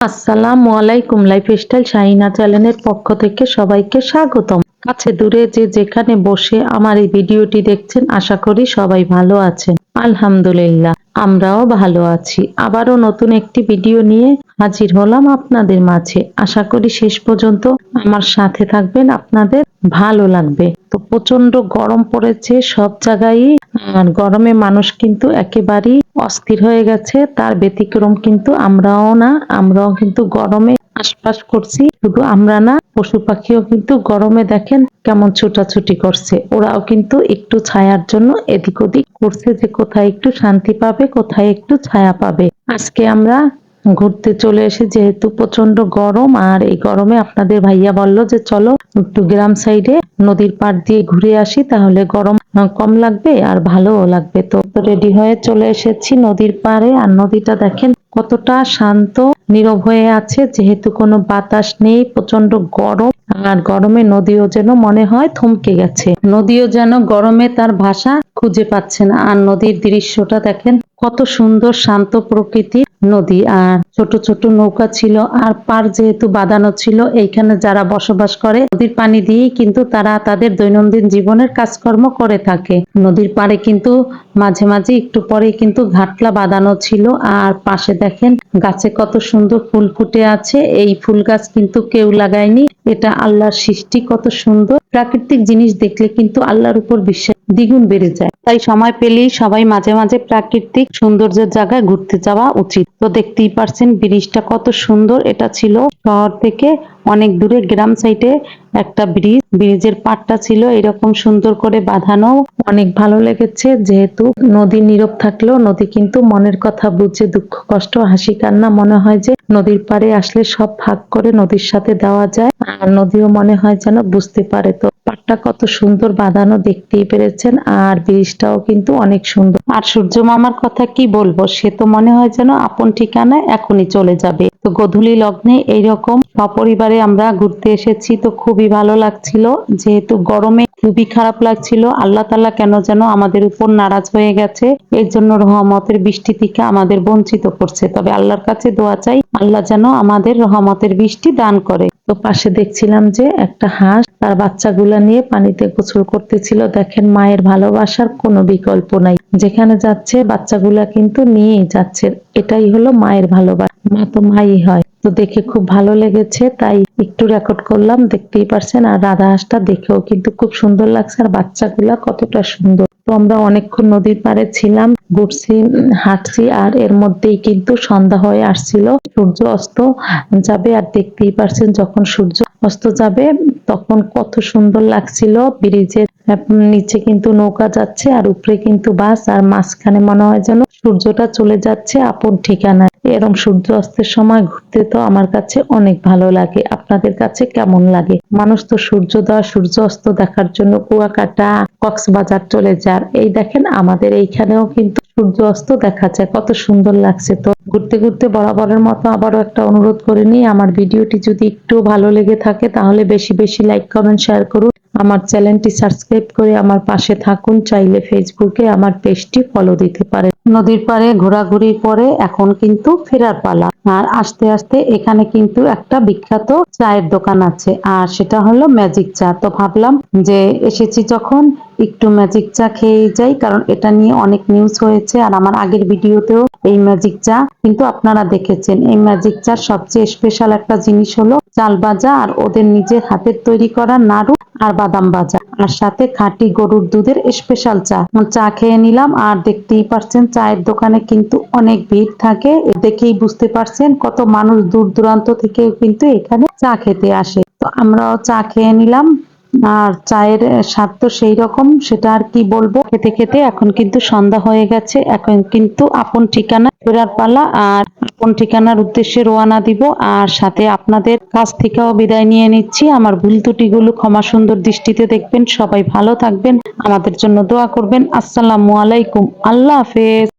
আসসালামু আলাইকুম লাইফস্টাইল শাহিনা চ্যানেলের পক্ষ থেকে সবাইকে স্বাগতম। কাছে দূরে যে যেখানে বসে আমার এই ভিডিওটি দেখছেন, আশা করি সবাই ভালো আছেন। আলহামদুলিল্লাহ, আমরাও ভালো আছি। আবারও নতুন একটি ভিডিও নিয়ে হাজির হলাম আপনাদের মাঝে। আশা করি শেষ পর্যন্ত আমার সাথে থাকবেন আপনাদের ভালো লাগবে। তো প্রচণ্ড গরম পড়েছে সব জায়গায় গরমে মানুষ কিন্তু একেবারেই অস্থির হয়ে গেছে। তার ব্যতিক্রম কিন্তু আমরাও না, আমরাও কিন্তু গরমে আশপাশ করছি। শুধু আমরা না, পশু পাখিও কিন্তু গরমে দেখেন কেমন ছোটাছুটি করছে। ওরাও কিন্তু একটু ছায়ার জন্য এদিক ওদিক করছে যে কোথায় একটু শান্তি পাবে, কোথায় একটু ছায়া পাবে। আজকে আমরা ঘুরতে চলে এসে যেহেতু প্রচণ্ড গরম, আর এই গরমে আপনাদের ভাইয়া বলল যে চলো একটু গ্রাম সাইডে নদীর পাড় দিয়ে ঘুরে আসি, তাহলে গরম কম লাগবে আর ভালোও লাগবে। তো রেডি হয়ে চলে এসেছি নদীর পাড়ে, আর নদীটা দেখেন কতটা শান্ত, নীরব হয়ে আছে, যেহেতু কোনো বাতাস নেই প্রচণ্ড গরম। আর গরমে নদীও যেন মনে হয় থমকে গেছে। নদীও যেন গরমে তার ভাষা খুঁজে পাচ্ছে না। আর নদীর দৃশ্যটা দেখেন, কত সুন্দর শান্ত প্রকৃতির নদী। আর ছোট ছোট নৌকা ছিল, আর পার যেহেতু বাঁধানো ছিল, এইখানে যারা বসবাস করে, নদীর পানি দিয়েই কিন্তু তারা তাদের দৈনন্দিন জীবনের কাজকর্ম করে থাকে। নদীর পাড়ে কিন্তু মাঝে মাঝে একটু পরে কিন্তু ঘাটলা বাঁধানো ছিল। আর পাশে দেখেন, গাছে কত সুন্দর ফুল ফুটে আছে। এই ফুল গাছ কিন্তু কেউ লাগায়নি। এটা আল্লাহর সৃষ্টি কত সুন্দর। প্রাকৃতিক জিনিস দেখলে কিন্তু আল্লাহর উপর বিশ্বাস দ্বিগুণ বেড়ে যায়। তাই সময় পেলেই সবাই মাঝে মাঝে প্রাকৃতিক সৌন্দর্যের জায়গায় ঘুরতে যাওয়া উচিত। তো দেখতেই পারছেন ব্রিজটা কত সুন্দর। এটা ছিল শহর থেকে অনেক দূরে গ্রাম সাইডে একটা ব্রিজ। ব্রিজের পাটটা ছিল এরকম সুন্দর করে বাঁধানো। অনেক ভালো লেগেছে যেহেতু নদী নীরব থাকলেও নদী কিন্তু মনের কথা বুঝে, দুঃখ, কষ্ট, হাসি, কান্না মনে হয় যে নদীর পাড়ে আসলে সব ভাগ করে নদীর সাথে দেওয়া যায়। আর নদীও মনে হয় যেন বুঝতে পারে তো। পাটটা কত সুন্দর বাঁধানো দেখতেই পেরেছেন, আর ব্রিজটাও কিন্তু অনেক সুন্দর। আর সূর্য মামার কথা কি বলব, সে তো মনে হয় যেন আপন ঠিকানায় এখনই চলে যাবে। তো গধূলি লগ্নে এইরকম সপরিবারে আমরা ঘুরতে এসেছি, তো খুবই ভালো লাগছিল। যেহেতু গরমে খুবই খারাপ লাগছিল, আল্লাহ তালা কেন যেন আমাদের উপর নারাজ হয়ে গেছে, এর জন্য রহমতের বৃষ্টি থেকে আমাদের বঞ্চিত করছে। তবে আল্লাহর কাছে দোয়া চাই, আল্লাহ যেন আমাদের রহমতের বৃষ্টি দান করে। তো পাশে দেখছিলাম যে একটা হাঁস তার বাচ্চাগুলা নিয়ে পানিতে গোসল করতেছিল। দেখেন মায়ের ভালোবাসার কোনো বিকল্প নাই। যেখানে যাচ্ছে বাচ্চাগুলা কিন্তু নিয়েই যাচ্ছে। এটাই হলো মায়ের ভালোবাসা। মা তো মাই হয়। তো দেখে খুব ভালো লেগেছে, তাই একটু রেকর্ড করলাম, দেখতেই পারছেন। আর রাধা হাঁসটা দেখেও কিন্তু খুব সুন্দর লাগছে। আর বাচ্চাগুলা কতটা সুন্দর। তো আমরা অনেকক্ষণ নদীর পাড়ে ছিলাম, ঘুরছি, হাঁটছি আর এর মধ্যেই কিন্তু সন্ধ্যা হয়ে আসছিল। সূর্য অস্ত যাবে আর দেখতেই পারছেন যখন সূর্য অস্ত যাবে, তখন কত সুন্দর লাগছিল। ব্রিজের নিচে কিন্তু নৌকা যাচ্ছে আর উপরে কিন্তু বাস, আর মাঝখানে মনে হয় যেন সূর্যটা চলে যাচ্ছে আপন ঠিকানায়। এরম সূর্য অস্তের সময় ঘুরতে তো আমার কাছে অনেক ভালো লাগে। আপনাদের কাছে কেমন লাগে? মানুষ তো সূর্যোদয় সূর্য অস্ত দেখার জন্য কুয়াকাটা, কক্সবাজার চলে যার এই দেখেন আমাদের এইখানেও কিন্তু সূর্য অস্ত দেখা যায়। কত সুন্দর লাগছে তো। ঘুরতে ঘুরতে বরাবরের মতো আবারও একটা অনুরোধ করে নিই, আমার ভিডিওটি যদি একটু ভালো লেগে থাকে তাহলে বেশি বেশি লাইক, কমেন্ট, শেয়ার করুন। আমার চ্যানেলটি সাবস্ক্রাইব করে আমার পাশে থাকুন। চাইলে ফেসবুকে আমার পেজটি ফলো দিতে পারেন। নদীর পাড়ে ঘোরাঘুরির পরে এখন কিন্তু ফেরার পালা। আর আস্তে আস্তে এখানে কিন্তু একটা বিখ্যাত চায়ের দোকান আছে, আর সেটা হলো ম্যাজিক চা। তো ভাবলাম যে এসেছি যখন একটু ম্যাজিক চা খেয়ে যাই, কারণ এটা নিয়ে অনেক নিউজ হয়েছে, আর আমার আগের ভিডিওতেও এই ম্যাজিক চা কিন্তু আপনারা দেখেছেন। এই ম্যাজিক চার সবচেয়ে স্পেশাল একটা জিনিস হলো চাল ভাজা আর ওদের নিজের হাতের তৈরি করা নাড়ু আর বাদাম ভাজা। আর সাথে খাঁটি গরুর দুধের স্পেশাল চা। চা খেয়ে নিলাম আর দেখতেই পারছেন চায়ের দোকানে কিন্তু অনেক ভিড় থাকে। দেখেই বুঝতে পারছেন কত মানুষ দূর দূরান্ত থেকে কিন্তু এখানে চা খেতে আসে। তো আমরাও চা খেয়ে নিলাম আর চায়ের স্বাদ তো সেই রকম, সেটা আর কি বলব? খেতে খেতে এখন কিন্তু সন্ধ্যা হয়ে গেছে, এখন কিন্তু আপন ঠিকানা ফেরার পালা আর আপন ঠিকানার উদ্দেশ্যে রোয়ানা দিব। আর সাথে আপনাদের কাছ থেকেও বিদায় নিয়ে নিচ্ছি। আমার ভুল ত্রুটিগুলো ক্ষমা সুন্দর দৃষ্টিতে দেখবেন। সবাই ভালো থাকবেন। আমাদের জন্য দোয়া করবেন। আসসালামু আলাইকুম। আল্লাহ হাফেজ।